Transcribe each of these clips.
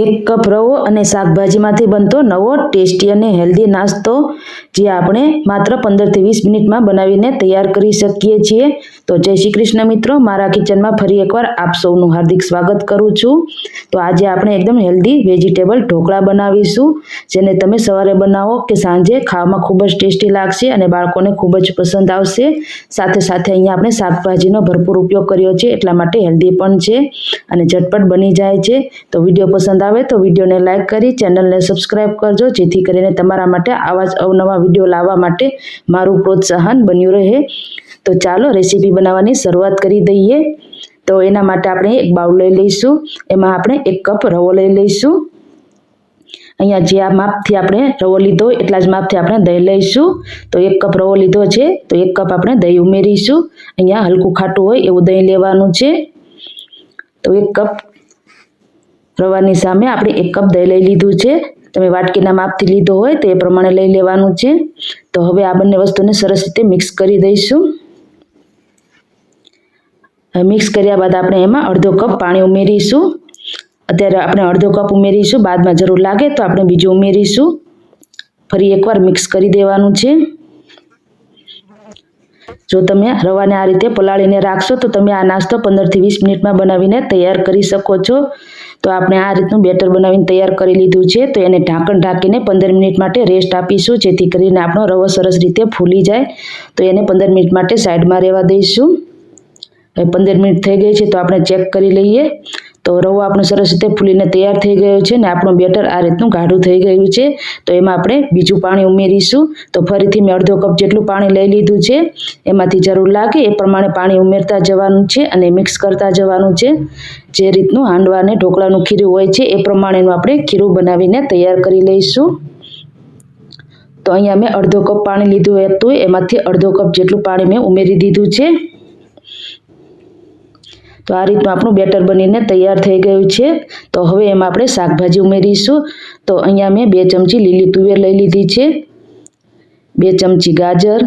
એક કપ રવો અને શાકભાજીમાંથી બનતો નવો ટેસ્ટી અને હેલ્ધી નાસ્તો, જે આપણે માત્ર પંદરથી વીસ મિનિટમાં બનાવીને તૈયાર કરી શકીએ છીએ. તો જય શ્રી કૃષ્ણ મિત્રો, મારા કિચનમાં ફરી એકવાર આપ સૌનું હાર્દિક સ્વાગત કરું છું. તો આજે આપણે એકદમ હેલ્ધી વેજીટેબલ ઢોકળા બનાવીશું, જેને તમે સવારે બનાવો કે સાંજે, ખાવામાં ખૂબ જ ટેસ્ટી લાગશે અને બાળકોને ખૂબ જ પસંદ આવશે. સાથે સાથે અહીંયા આપણે શાકભાજીનો ભરપૂર ઉપયોગ કર્યો છે, એટલા માટે હેલ્ધી પણ છે અને ઝટપટ બની જાય છે. તો વીડિયો પસંદ આવે તો વિડીયોને લાઇક કરી ચેનલને સબસ્ક્રાઇબ કરજો, જેથી કરીને તમારા માટે આવા જ અવનવા વીડિયો લાવવા માટે મારું પ્રોત્સાહન બન્યું રહે. તો ચાલો રેસીપી બનાવવાની શરૂઆત કરી દઈએ. તો એના માટે આપણે એક બાઉલ લઈ લઈશું. એમાં આપણે એક કપ રવો લઈ લઈશું. અહીંયા જે આ માપથી આપણે રવો લીધો એટલા જ માપથી આપણે દહીં લઈશું. તો એક કપ રવો લીધો છે, તો એક કપ આપણે દહીં ઉમેરીશું. અહીંયા હલકું ખાટું હોય એવું દહીં લેવાનું છે. તો એક કપ રવાની સામે આપણે એક કપ દહીં લઈ લીધું છે. તમે વાટકીના માપથી લીધો હોય તો એ પ્રમાણે લઈ લેવાનું છે. તો હવે આ બંને વસ્તુને સરસ રીતે મિક્સ કરી દઈશું. મિક્સ કર્યા બાદ આપણે એમાં અડધો કપ પાણી ઉમેરીશું. અત્યારે આપણે અડધો કપ ઉમેરીશું. બાદમાં જરૂર લાગે તો આપણે બીજું ઉમેરીશું. ફરી એકવાર મિક્સ કરી દેવાનું છે. જો તમે રવાને આ રીતે પલાળીને રાખશો તો તમે આ નાસ્તો પંદરથી વીસ મિનિટમાં બનાવીને તૈયાર કરી શકો છો. તો આપણે આ રીતનું બેટર બનાવીને તૈયાર કરી લીધું છે. તો એને ઢાંકણ ઢાંકીને પંદર મિનિટ માટે રેસ્ટ આપીશું, જેથી કરીને આપણો રવો સરસ રીતે ફૂલી જાય. તો એને પંદર મિનિટ માટે સાઈડમાં રહેવા દઈશું. હવે પંદર મિનિટ થઈ ગઈ છે, તો આપણે ચેક કરી લઈએ. તો રવો આપણો સરસ રીતે ફૂલીને તૈયાર થઈ ગયો છે ને આપણું બેટર આ રીતનું ગાઢું થઈ ગયું છે. તો એમાં આપણે બીજું પાણી ઉમેરીશું. તો ફરીથી મેં અડધો કપ જેટલું પાણી લઈ લીધું છે. એમાંથી જરૂર લાગે એ પ્રમાણે પાણી ઉમેરતા જવાનું છે અને મિક્સ કરતા જવાનું છે. જે રીતનું હાંડવા અને ઢોકળાનું ખીરું હોય છે એ પ્રમાણેનું આપણે ખીરું બનાવીને તૈયાર કરી લઈશું. તો અહીંયા મેં અડધો કપ પાણી લીધું હતું. એમાંથી અડધો કપ જેટલું પાણી મેં ઉમેરી દીધું છે. તો આ રીતનું આપણું બેટર બનીને તૈયાર થઈ ગયું છે. તો હવે એમાં આપણે શાકભાજી ઉમેરીશું. તો અહીંયા મેં બે ચમચી લીલી તુવેર લઈ લીધી છે. બે ચમચી ગાજર,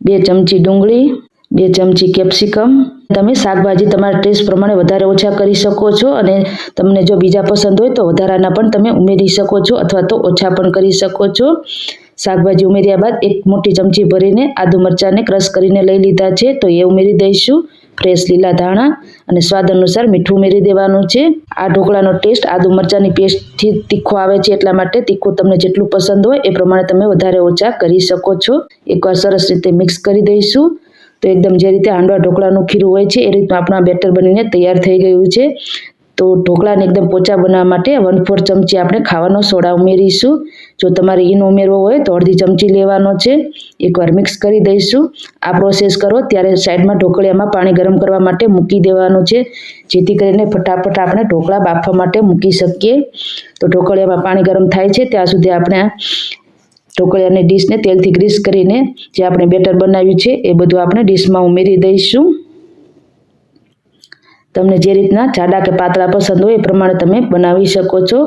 બે ચમચી ડુંગળી, બે ચમચી કેપ્સિકમ. તમે શાકભાજી તમારા ટેસ્ટ પ્રમાણે વધારે ઓછા કરી શકો છો અને તમને જો બીજા પસંદ હોય તો વધારાના પણ તમે ઉમેરી શકો છો અથવા તો ઓછા પણ કરી શકો છો. શાકભાજી ઉમેર્યા બાદ એક મોટી ચમચી ભરીને આદુ મરચાંને ક્રશ કરીને લઈ લીધા છે. તો એ ઉમેરી દઈશું. ફ્રેશ લીલા ધાણા અને સ્વાદ અનુસાર મીઠું ઉમેરી દેવાનું છે. આ ઢોકળાનો ટેસ્ટ આદુ મરચાંની પેસ્ટથી તીખો આવે છે એટલા માટે તીખું તમને જેટલું પસંદ હોય એ પ્રમાણે તમે વધારે ઓછા કરી શકો છો. એકવાર સરસ રીતે મિક્સ કરી દઈશું. તો એકદમ જે રીતે હાંડવા ઢોકળાનું ખીરું હોય છે એ રીતનું આપણા બેટર બનીને તૈયાર થઈ ગયું છે. તો ઢોકળાને એકદમ પોચા બનાવવા માટે વન ફોર ચમચી આપણે ખાવાનો સોડા ઉમેરીશું. જો તમારે ઈનો ઉમેરવો હોય તો અડધી ચમચી લેવાનો છે. એકવાર મિક્સ કરી દઈશું. આ પ્રોસેસ કરો ત્યારે સાઈડમાં ઢોકળિયામાં પાણી ગરમ કરવા માટે મૂકી દેવાનું છે. જેથી કરીને ફટાફટ આપણે ઢોકળા બાફવા માટે મૂકી શકીએ. તો ઢોકળિયામાં પાણી ગરમ થાય છે ત્યાં સુધી આપણે ઢોકળિયાની ડીશને તેલથી ગ્રીસ કરીને જે આપણે બેટર બનાવ્યું છે એ બધું આપણે ડીશમાં ઉમેરી દઈશું. તમને જે રીતના જાડા કે પાતળા પસંદ હોય એ પ્રમાણે તમે બનાવી શકો છો.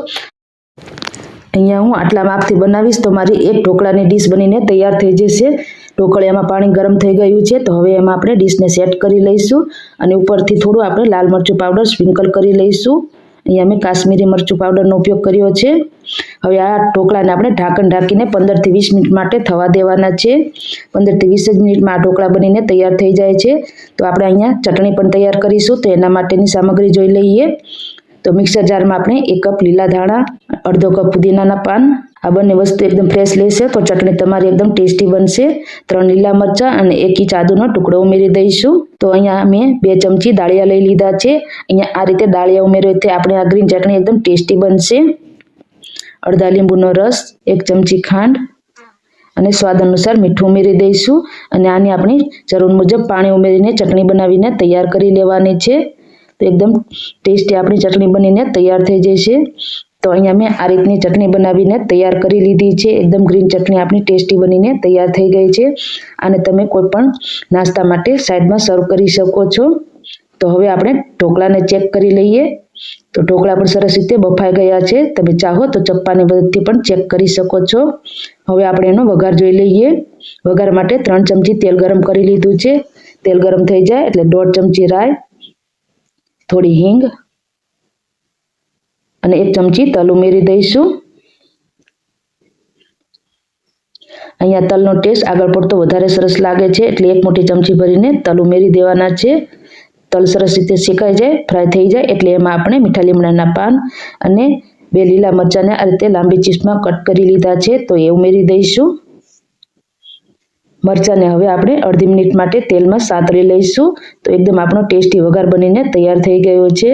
અહીંયા હું આટલા માપથી બનાવીશ તો મારી એક ઢોકળાની ડીશ બનીને તૈયાર થઈ જશે. ઢોકળિયામાં પાણી ગરમ થઈ ગયું છે તો હવે એમાં આપણે ડીશને સેટ કરી લઈશું અને ઉપરથી થોડું આપણે લાલ મરચું પાવડર સ્પ્રિંકલ કરી લઈશું. અહીંયા મેં કાશ્મીરી મરચું પાવડરનો ઉપયોગ કર્યો છે. હવે આ ઢોકળાને આપણે ઢાંકણ ઢાંકીને પંદરથી વીસ મિનિટ માટે થવા દેવાના છે. પંદરથી વીસ જ મિનિટમાં આ ઢોકળા બનીને તૈયાર થઈ જાય છે. તો આપણે અહીંયા ચટણી પણ તૈયાર કરીશું. તો એના માટેની સામગ્રી જોઈ લઈએ. તો મિક્સર જારમાં આપણે એક કપ લીલા ધાણા, અડધો કપ પુદીનાના પાન આ બંને વસ્તુ એકદમ ફ્રેશ લેશે. તો ચટણી તમારી એકદમ ટેસ્ટી બનશે. ત્રણ લીલા મરચાં અને એક ઇંચ આદુનો ટુકડો ઉમેરી દઈશું. તો અહીંયા મેં બે ચમચી દાળિયા લઈ લીધા છે. અહીંયા આ રીતે દાળિયા ઉમેર્યો તે આપણે આ ગ્રીન ચટણી એકદમ ટેસ્ટી બનશે. અડધા લીંબુનો રસ, એક ચમચી ખાંડ અને સ્વાદ અનુસાર મીઠું ઉમેરી દઈશું. અને આની આપણી જરૂર મુજબ પાણી ઉમેરીને ચટણી બનાવીને તૈયાર કરી લેવાની છે. તો એકદમ ટેસ્ટી આપણી ચટણી બનીને તૈયાર થઈ જશે. તો અહીંયા મેં આ રીતની ચટણી બનાવીને તૈયાર કરી લીધી છે. એકદમ ગ્રીન ચટણી આપણી ટેસ્ટી બનીને તૈયાર થઈ ગઈ છે. અને તમે કોઈ પણ નાસ્તા માટે સાઈડમાં સર્વ કરી શકો છો. તો હવે આપણે ઢોકળાને ચેક કરી લઈએ. તો ઢોકળા પણ સરસ રીતે બફાઈ ગયા છે. તમે ચાહો તો ચપ્પાની મદદથી પણ ચેક કરી શકો છો. હવે આપણે એનો વઘાર જોઈ લઈએ. વઘાર માટે ત્રણ ચમચી તેલ ગરમ કરી લીધું છે. તેલ ગરમ થઈ જાય એટલે દોઢ ચમચી રાય થોડી હિંગ અને એક ચમચી તલ ઉમેરી દઈશું. અહીંયા તલનો ટેસ્ટ આગળ પડતો વધારે સરસ લાગે છે, એટલે એક મોટી ચમચી ભરીને તલ ઉમેરી દેવાના છે. તલ સરસ રીતે શેકાઈ જાય, ફ્રાય થઈ જાય, એટલે એમાં આપણે મીઠા લીમડાના પાન અને બે લીલા મરચાંને આ રીતે લાંબી ચીસમાં કટ કરી લીધા છે, તો એ ઉમેરી દઈશું. મરચાંને હવે આપણે અડધી મિનિટ માટે તેલમાં સાતરી લઈશું, તો એકદમ આપણો ટેસ્ટી વઘાર બનીને તૈયાર થઈ ગયો છે.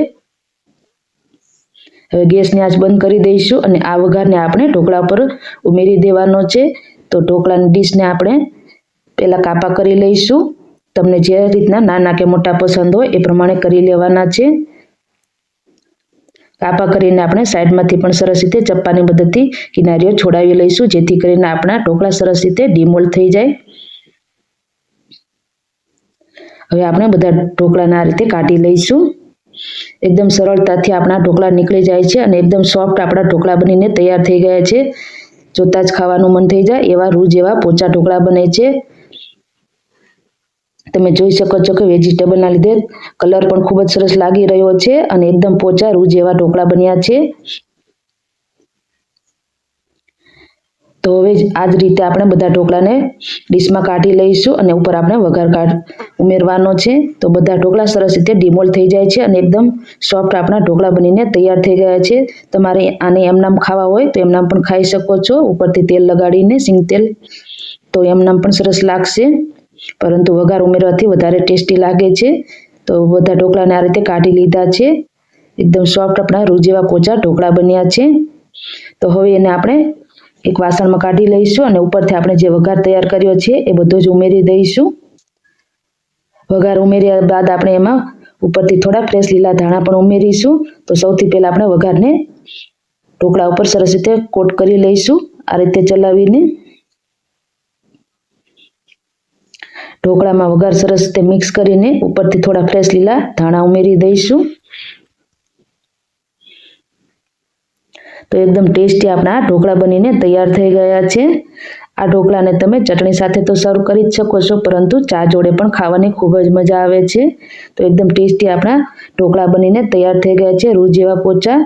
હવે ગેસની આંચ બંધ કરી દઈશું અને આ વઘારને આપણે ઢોકળા પર ઉમેરી દેવાનો છે. તો ઢોકળાની ડીશને આપણે પહેલાં કાપા કરી લઈશું. તમને જે રીતના નાના કે મોટા પસંદ હોય એ પ્રમાણે કરી લેવાના છે. કાપા કરીને આપણે સાઈડમાંથી પણ સરસ રીતે ચપ્પાની મદદથી કિનારીઓ છોડાવી લઈશું, જેથી કરીને આપણા ઢોકળા સરસ રીતે ડીમોલ થઈ જાય. હવે આપણે બધા ઢોકળાને આ રીતે કાઢી લઈશું. એકદમ સરળતાથી આપણા ઢોકળા નીકળી જાય છે અને એકદમ સોફ્ટ આપણા ઢોકળા બનીને તૈયાર થઈ ગયા છે. જોતા જ ખાવાનું મન થઈ જાય એવા રૂ જેવા પોચા ઢોકળા બને છે. તમે જોઈ શકો છો કે વેજીટેબલના લીધે કલર પણ ખૂબ જ સરસ લાગી રહ્યો છે અને એકદમ પોચા રૂ જેવા ઢોકળા બન્યા છે. તો હવે આ જ રીતે આપણે બધા ઢોકળાને ડીશમાં કાઢી લઈશું અને ઉપર આપણે વઘાર કાઢ ઉમેરવાનો છે. તો બધા ઢોકળા સરસ રીતે ડિમોલ થઈ જાય છે અને એકદમ સોફ્ટ આપણા ઢોકળા બનીને તૈયાર થઈ ગયા છે. તમારે આને એમનામ ખાવા હોય તો એમનામ પણ ખાઈ શકો છો. ઉપરથી તેલ લગાડીને સિંગ તેલ તો એમનામ પણ સરસ લાગશે. પરંતુ વઘાર ઉમેરવાથી વધારે ટેસ્ટી લાગે છે. તો બધા ઢોકળાને આ રીતે કાઢી લીધા છે. એકદમ સોફ્ટ આપણા રૂ જેવા પોચા ઢોકળા બન્યા છે. તો હવે એને આપણે એક વાસણમાં કાઢી લઈશું અને ઉપરથી આપણે જે વઘાર તૈયાર કર્યો છે એ બધો જ ઉમેરી દઈશું. વઘાર ઉમેર્યા બાદ આપણે એમાં ઉપરથી થોડા ફ્રેશ લીલા ધાણા પણ ઉમેરીશું. તો સૌથી પહેલાં આપણે વઘારને ઢોકળા ઉપર સરસ રીતે કોટ કરી લઈશું. આ રીતે ચલાવીને ઢોકળામાં વઘાર સરસ રીતે મિક્સ કરીને ઉપરથી થોડા ફ્રેશ લીલા ધાણા ઉમેરી દઈશું. તો એકદમ ટેસ્ટી આપણા ઢોકળા બનીને તૈયાર થઈ ગયા છે. આ ઢોકળાને તમે ચટણી સાથે તો સર્વ કરી જ શકો છો, પરંતુ ચા જોડે પણ ખાવાની ખૂબ જ મજા આવે છે. તો એકદમ ટેસ્ટી આપણા ઢોકળા બનીને તૈયાર થઈ ગયા છે. રૂ જેવા પોચા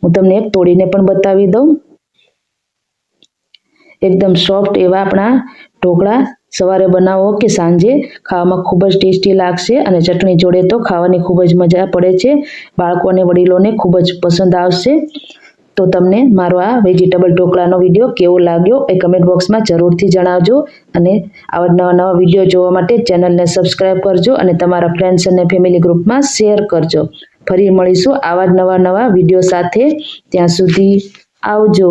હું તમને એક તોડીને પણ બતાવી દઉં. એકદમ સોફ્ટ એવા આપણા ઢોકળા સવારે બનાવો કે સાંજે ખાવામાં ખૂબ જ ટેસ્ટી લાગશે અને ચટણી જોડે તો ખાવાની ખૂબ જ મજા પડે છે. બાળકો અને વડીલોને ખૂબ જ પસંદ આવશે. તો તમને મારો આ વેજીટેબલ ઢોકળાનો વીડિયો કેવો લાગ્યો એ કમેન્ટ બોક્સમાં જરૂરથી જણાવજો અને આવા નવા નવા વીડિયો જોવા માટે ચેનલને સબસ્ક્રાઈબ કરજો અને તમારા ફ્રેન્ડ્સ અને ફેમિલી ગ્રુપમાં શેર કરજો. ફરી મળીશું આવા જ નવા નવા વીડિયો સાથે. ત્યાં સુધી આવજો.